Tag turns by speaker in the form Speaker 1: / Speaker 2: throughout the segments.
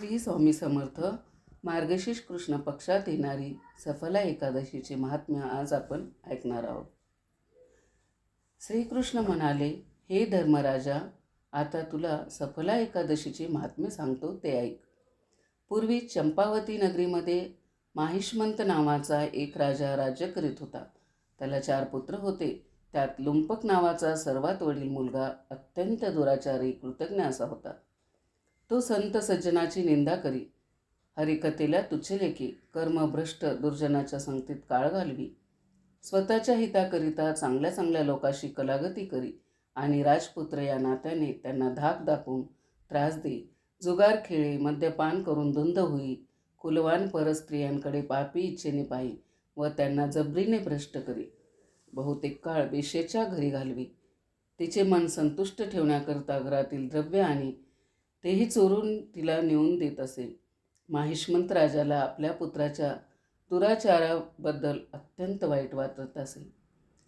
Speaker 1: श्री स्वामी समर्थ मार्गशीर्ष कृष्ण पक्षात येणारी सफला एकादशीचे महात्म्य आज आपण ऐकणार आहोत. श्रीकृष्ण म्हणाले हे धर्मराजा आता तुला सफला एकादशीचे महात्म्य सांगतो ते ऐक. पूर्वी चंपावती नगरीमध्ये माहिष्मंत नावाचा एक राजा राज्य करीत होता. त्याला चार पुत्र होते. त्यात लुंपक नावाचा सर्वात वडील मुलगा अत्यंत दुराचारी कृतज्ञ असा होता. तो संत सज्जनाची निंदा करी. हरिकथेला तुच्छलेखी कर्मभ्रष्ट दुर्जनाच्या संगतीत काळ घालवी. स्वतःच्या हिताकरिता चांगल्या चांगल्या लोकाशी कलागती करी आणि राजपुत्र या नात्याने त्यांना धाक दाखवून त्रास दे. जुगार खेळे मद्यपान करून धुंद होई कुलवान परस्त्रियांकडे पापी इच्छेने पाही व त्यांना जबरीने भ्रष्ट करी. बहुतेक काळ बेशेच्या घरी घालवी. तिचे मन संतुष्ट ठेवण्याकरता घरातील द्रव्य आणि तेही चोरून तिला नेऊन देत असे. माहिष्मंत राजाला आपल्या पुत्राच्या दुराचाराबद्दल अत्यंत वाईट वाटत असे.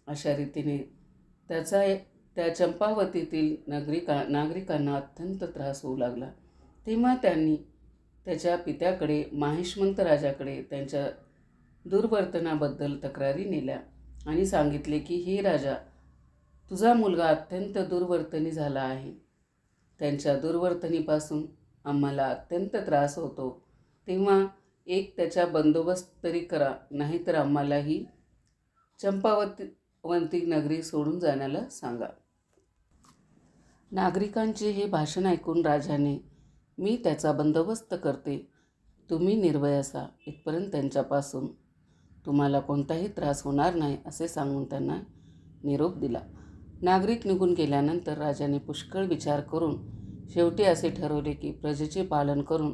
Speaker 1: अशा रीतीने त्याचा त्या चंपावतीतील नागरिका नागरिकांना अत्यंत त्रास होऊ लागला. तेव्हा त्यांनी त्याच्या पित्याकडे माहिष्मंत राजाकडे त्यांच्या दुर्वर्तनाबद्दल तक्रारी नेल्या आणि सांगितले की हे राजा तुझा मुलगा अत्यंत दुर्वर्तनी झाला आहे. त्यांच्या दुर्वर्तनीपासून आम्हाला अत्यंत त्रास होतो. तेव्हा एक त्याचा बंदोबस्त तरी करा नाहीतर आम्हालाही चंपावती वंती नगरी सोडून जाण्याला सांगा. नागरिकांचे हे भाषण ऐकून राजाने मी त्याचा बंदोबस्त करते. तुम्ही निर्भय असा. इथपर्यंत त्यांच्यापासून तुम्हाला कोणताही त्रास होणार नाही असे सांगून त्यांना निरोप दिला. नागरिक निघून गेल्यानंतर राजाने पुष्कळ विचार करून शेवटी असे ठरवले की प्रजेचे पालन करून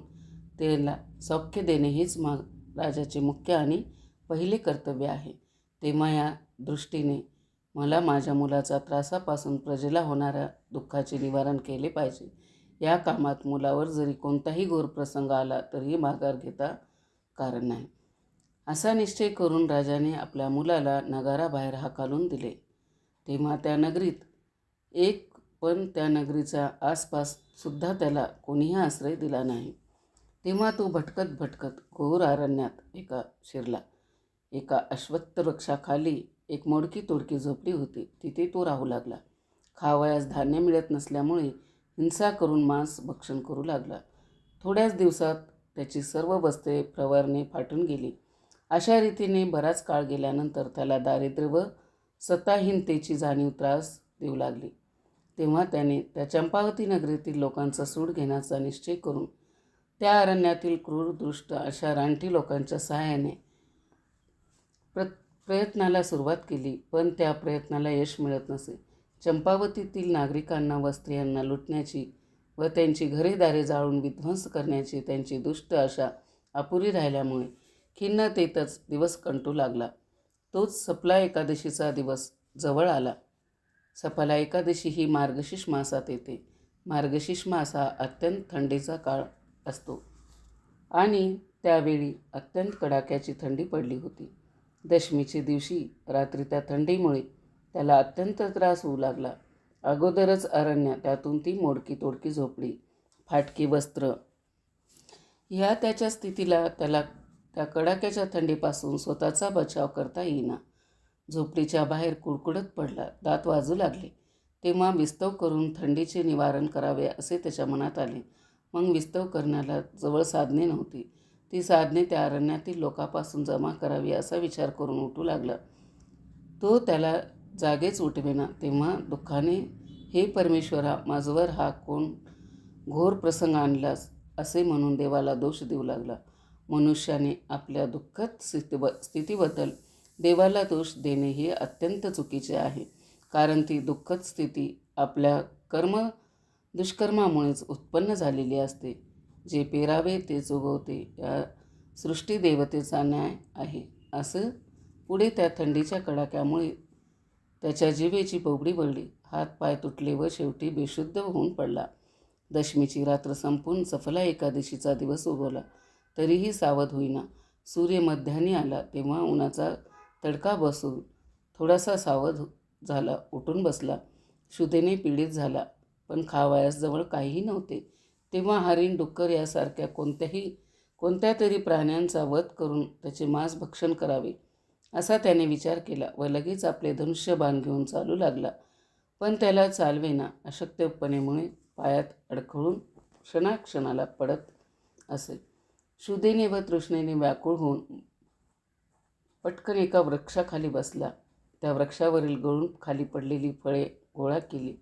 Speaker 1: त्याला सौख्य देणे हेच मग राजाचे मुख्य आणि पहिले कर्तव्य आहे. तेव्हा या दृष्टीने मला माझ्या मुलाचा त्रासापासून प्रजेला होणाऱ्या दुःखाचे निवारण केले पाहिजे. या कामात मुलावर जरी कोणताही घोर प्रसंग आला तरीही माघार घेता कारण नाही. असा निश्चय करून राजाने आपल्या मुलाला नगाराबाहेर हाकालून दिले. तेव्हा त्या नगरीत एक पण त्या नगरीचा आसपाससुद्धा त्याला कोणीही आश्रय दिला नाही. तेव्हा तो भटकत भटकत घोर अरण्यात एका शिरला. एका अश्वत्थ वृक्षाखाली एक मोडकी तोडकी झोपली होती. तिथे तो राहू लागला. खावयास धान्य मिळत नसल्यामुळे हिंसा करून मांस भक्षण करू लागला. थोड्याच दिवसात त्याची सर्व वस्त्रे प्रवारणे फाटून गेली. अशा रीतीने बराच काळ गेल्यानंतर त्याला दारिद्र्य व सत्ताहीनतेची जाणीव त्रास देऊ लागली. तेव्हा त्याने त्या चंपावती नगरीतील लोकांचा सूड घेण्याचा निश्चय करून त्या अरण्यातील क्रूरदृष्ट अशा रानटी लोकांच्या सहाय्याने प्र प्रयत्नाला सुरुवात केली पण त्या प्रयत्नाला यश मिळत नसे. चंपावतीतील नागरिकांना व स्त्रियांना लुटण्याची व त्यांची घरेदारे जाळून विध्वंस करण्याची त्यांची दुष्ट अशा अपुरी राहिल्यामुळे खिन्नतेतच दिवस कंटू लागला. तोच सपला एकादशीचा दिवस जवळ आला. सफला एकादशी ही मार्गशीर्ष मासात येते. मार्गशीर्ष मास हा अत्यंत थंडीचा काळ असतो. आणि त्यावेळी अत्यंत कडाक्याची थंडी पडली होती. दशमीच्या दिवशी रात्री त्या थंडीमुळे त्याला अत्यंत त्रास होऊ लागला. अगोदरच अरण्य त्यातून ती मोडकी तोडकी झोपडी फाटकी वस्त्र ह्या त्याच्या स्थितीला त्याला त्या कडाक्याच्या थंडीपासून स्वतःचा बचाव करता येईना. झोपडीच्या बाहेर कुडकुडत पडला दात वाजू लागले. तेव्हा विस्तव करून थंडीचे निवारण करावे असे त्याच्या मनात आले. मग विस्तव करण्याला जवळ साधने नव्हती. ती साधने त्या अरण्यातील लोकांपासून जमा करावी असा विचार करून उठू लागला. तो त्याला जागेच उठवेना तेव्हा दुःखाने हे परमेश्वरा माझवर हा कोण घोर प्रसंग आणलास? असे म्हणून देवाला दोष देऊ लागला. मनुष्याने आपल्या दुःखद स्थितीब स्थितीबद्दल देवाला दोष देणे हे अत्यंत चुकीचे आहे. कारण ती दुःखद स्थिती आपल्या कर्म दुष्कर्मामुळेच उत्पन्न झालेली असते. जे पेरावे ते चुगवते या सृष्टीदेवतेचा न्याय आहे. असं पुढे त्या थंडीच्या कडाक्यामुळे त्याच्या जिभेची बोबडी वळली. हात पाय तुटले व शेवटी बेशुद्ध होऊन पडला. दशमीची रात्र संपून सफला एकादशीचा दिवस उगवला. तरीही सावध होईना. सूर्य मध्याने आला तेव्हा उन्हाचा तडका बसून थोडासा सावध झाला. उठून बसला. शुद्धेने पीडित झाला पण खावायासजवळ काहीही नव्हते. तेव्हा हरिण डुक्कर यासारख्या कोणत्याही कोणत्या तरी प्राण्यांचा वध करून त्याचे मांस भक्षण करावे असा त्याने विचार केला व लगेच आपले धनुष्यबाण घेऊन चालू लागला. पण त्याला चालवेना अशक्तपणेमुळे पायात अडखळून क्षणाक्षणाला पडत असे. शुद्धीने व तृष्णेने व्याकुळ होऊन पटकन एका वृक्षाखाली बसला. त्या वृक्षावरील गळून खाली पडलेली फळे गोळा केली.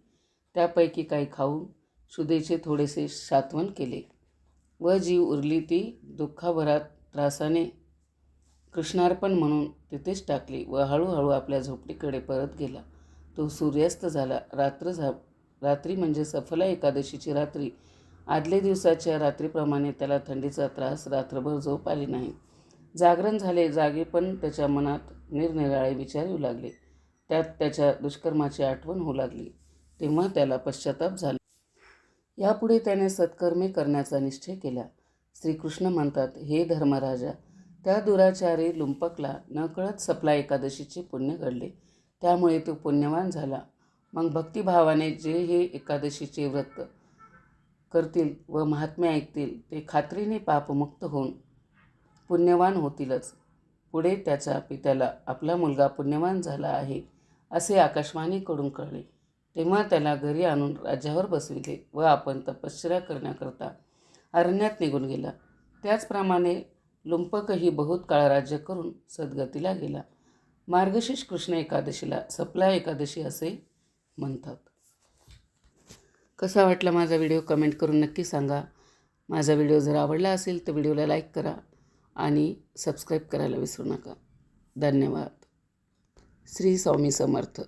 Speaker 1: त्यापैकी काही खाऊन सुदेचे थोडेसे सात्वन केले. व जीव उरली ती दुःखाभरात त्रासाने कृष्णार्पण म्हणून तिथेच टाकली व हळूहळू आपल्या झोपडीकडे परत गेला. तो सूर्यास्त झाला. रात्र झा रात्री म्हणजे सफला एकादशीची रात्री आदल्या दिवसाच्या रात्रीप्रमाणे त्याला थंडीचा त्रास रात्रभर झोप आली नाही. जागरण झाले जागे पण त्याच्या मनात निरनिराळे विचार येऊ लागले. त्यात त्याच्या दुष्कर्माची आठवण होऊ लागली. तेव्हा त्याला पश्चाताप झाला. यापुढे त्याने सत्कर्मे करण्याचा निश्चय केला. श्रीकृष्ण म्हणतात हे धर्मराजा त्या दुराचारी लुंपकला नकळत सपला एकादशीचे पुण्य घडले. त्यामुळे तो पुण्यवान झाला. मग भक्तिभावाने जे हे एकादशीचे व्रत करतील व महात्म्य ऐकतील ते खात्रीने पापमुक्त होऊन पुण्यवान होतीलच. पुढे त्याच्या पित्याला आपला मुलगा पुण्यवान झाला आहे असे आकाशवाणीकडून कळले. तेव्हा त्याला घरी आणून राज्यावर बसविले व आपण तपश्चर्या करण्याकरता अरण्यात निघून गेला. त्याचप्रमाणे लुंपकही बहुत काळ राज्य करून सद्गतीला गेला. मार्गशीर्ष कृष्ण एकादशीला सपला एकादशी असे म्हणतात. कसा वाटला माझा व्हिडिओ कमेंट करून नक्की सांगा. माझा व्हिडिओ जर आवडला असेल तर व्हिडिओला लाईक करा आणि सबस्क्राईब करायला विसरू नका. धन्यवाद. श्री स्वामी समर्थ.